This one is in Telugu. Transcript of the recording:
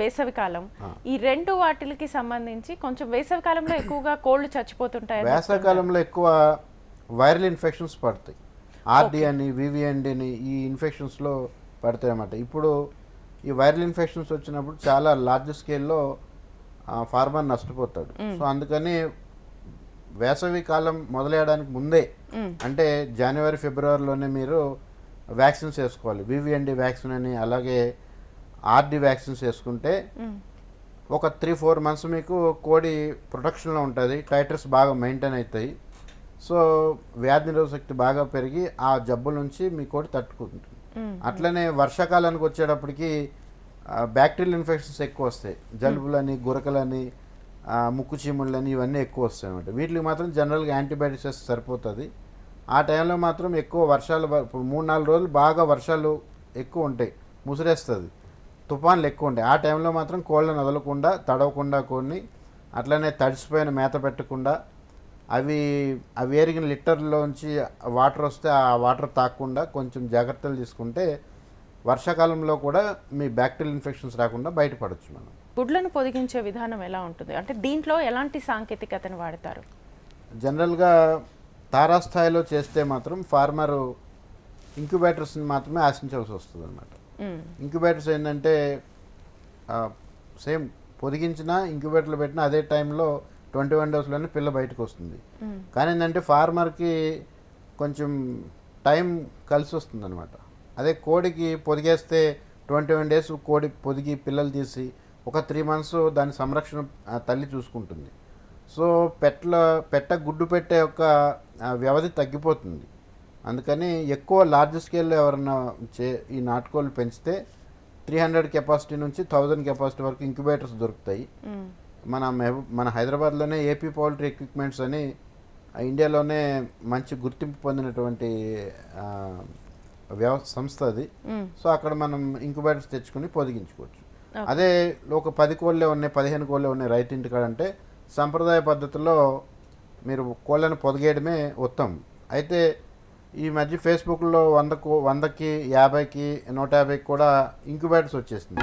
వేసవి కాలం. ఈ రెండు వాటికి సంబంధించి కొంచెం వేసవి కాలంలో ఎక్కువగా కోళ్ళు చచ్చిపోతుంటాయి వేసవికాలంలో ఎక్కువ వైరల్ ఇన్ఫెక్షన్స్ పడతాయి. ఆర్డి అని వివిఎండి అని ఈ ఇన్ఫెక్షన్స్లో పడతాయి అన్నమాట ఇప్పుడు ఈ వైరల్ ఇన్ఫెక్షన్స్ వచ్చినప్పుడు చాలా లార్జ్ స్కేల్లో ఫార్మర్ నష్టపోతాడు. సో అందుకని వేసవి కాలం మొదలయ్యడానికి ముందే అంటే జనవరి ఫిబ్రవరిలోనే మీరు వ్యాక్సిన్స్ వేసుకోవాలి. వివిఎండి వ్యాక్సిన్ అని అలాగే ఆర్డి వ్యాక్సిన్స్ వేసుకుంటే ఒక త్రీ ఫోర్ మంత్స్ మీకు కోడి ప్రొటెక్షన్లో ఉంటుంది టైటర్స్ బాగా మెయింటైన్ అవుతాయి సో వ్యాధి నిరోధక శక్తి బాగా పెరిగి ఆ జబ్బుల నుంచి మీ కోడి తట్టుకుంటుంది. అట్లనే వర్షాకాలానికి వచ్చేటప్పటికి బ్యాక్టీరియల్ ఇన్ఫెక్షన్స్ ఎక్కువ వస్తాయి. జలుబులని గురకలని ముక్కు చీముళ్ళని ఇవన్నీ ఎక్కువ వస్తాయి అన్నమాట. వీటికి మాత్రం జనరల్గా యాంటీబయాటిక్స్ సరిపోతుంది. ఆ టైంలో మాత్రం ఎక్కువ వర్షాలు ఇప్పుడు మూడు నాలుగు రోజులు బాగా వర్షాలు ఎక్కువ ఉంటాయి. ముసిరేస్తుంది. తుఫాన్లు ఎక్కువ ఉంటాయి ఆ టైంలో మాత్రం కోళ్ళను వదలకుండా తడవకుండా కొన్ని అట్లనే తడిసిపోయిన మేత పెట్టకుండా అవి అవి ఎరిగిన లిటర్లోంచి వాటర్ వస్తే ఆ వాటర్ తాకకుండా కొంచెం జాగ్రత్తలు తీసుకుంటే వర్షాకాలంలో కూడా మీ బ్యాక్టీరియల్ ఇన్ఫెక్షన్స్ రాకుండా బయటపడవచ్చు మనం. గుడ్లను పొదిగించే విధానం ఎలా ఉంటుంది? అంటే దీంట్లో ఎలాంటి సాంకేతికతను వాడతారు? జనరల్గా తారాస్థాయిలో చేస్తే మాత్రం ఫార్మరు ఇంక్యుబేటర్స్ని మాత్రమే ఆశించాల్సి వస్తుంది అనమాట. ఇంక్యుబేటర్స్ ఏంటంటే సేమ్ పొదిగించిన ఇంక్యుబేటర్లో పెట్టిన అదే టైంలో ట్వంటీ వన్ డేస్లోనే పిల్ల బయటకు వస్తుంది మ్మ్. కానీ ఏంటంటే ఫార్మర్కి కొంచెం టైం కలిసి వస్తుంది అనమాట అదే కోడికి పొదిగేస్తే ట్వంటీ వన్ డేస్ కోడి పొదిగి పిల్లలు తీసి ఒక త్రీ మంత్స్ దాని సంరక్షణ తల్లి చూసుకుంటుంది. సో పెట్టల పెట్ట గుడ్డు పెట్టే యొక్క వ్యవధి తగ్గిపోతుంది. అందుకని ఎక్కువ లార్జ్ స్కేల్లో ఎవరన్నా చే ఈ నాటుకోళ్ళు పెంచితే త్రీ హండ్రెడ్ కెపాసిటీ నుంచి థౌజండ్ కెపాసిటీ వరకు ఇంక్యుబేటర్స్ దొరుకుతాయి. మన మన హైదరాబాద్లోనే ఏపీ పౌల్ట్రీ ఎక్విప్మెంట్స్ అని ఇండియాలోనే మంచి గుర్తింపు పొందినటువంటి వ్యవ సంస్థ అది. సో అక్కడ మనం ఇంక్యుబేటర్స్ తెచ్చుకుని పొదిగించుకోవచ్చు. అదే ఒక పది కోళ్ళే ఉన్నాయి పదిహేను కోళ్ళే ఉన్నాయి రైతు ఇంటికాడ అంటే సంప్రదాయ పద్ధతిలో మీరు కోళ్ళను పొదిగేయడమే ఉత్తమం. అయితే ఈ మధ్య ఫేస్బుక్లో వందకు వందకి యాభైకి నూట యాభైకి కూడా ఇంక్యుబేటర్స్ వచ్చేసింది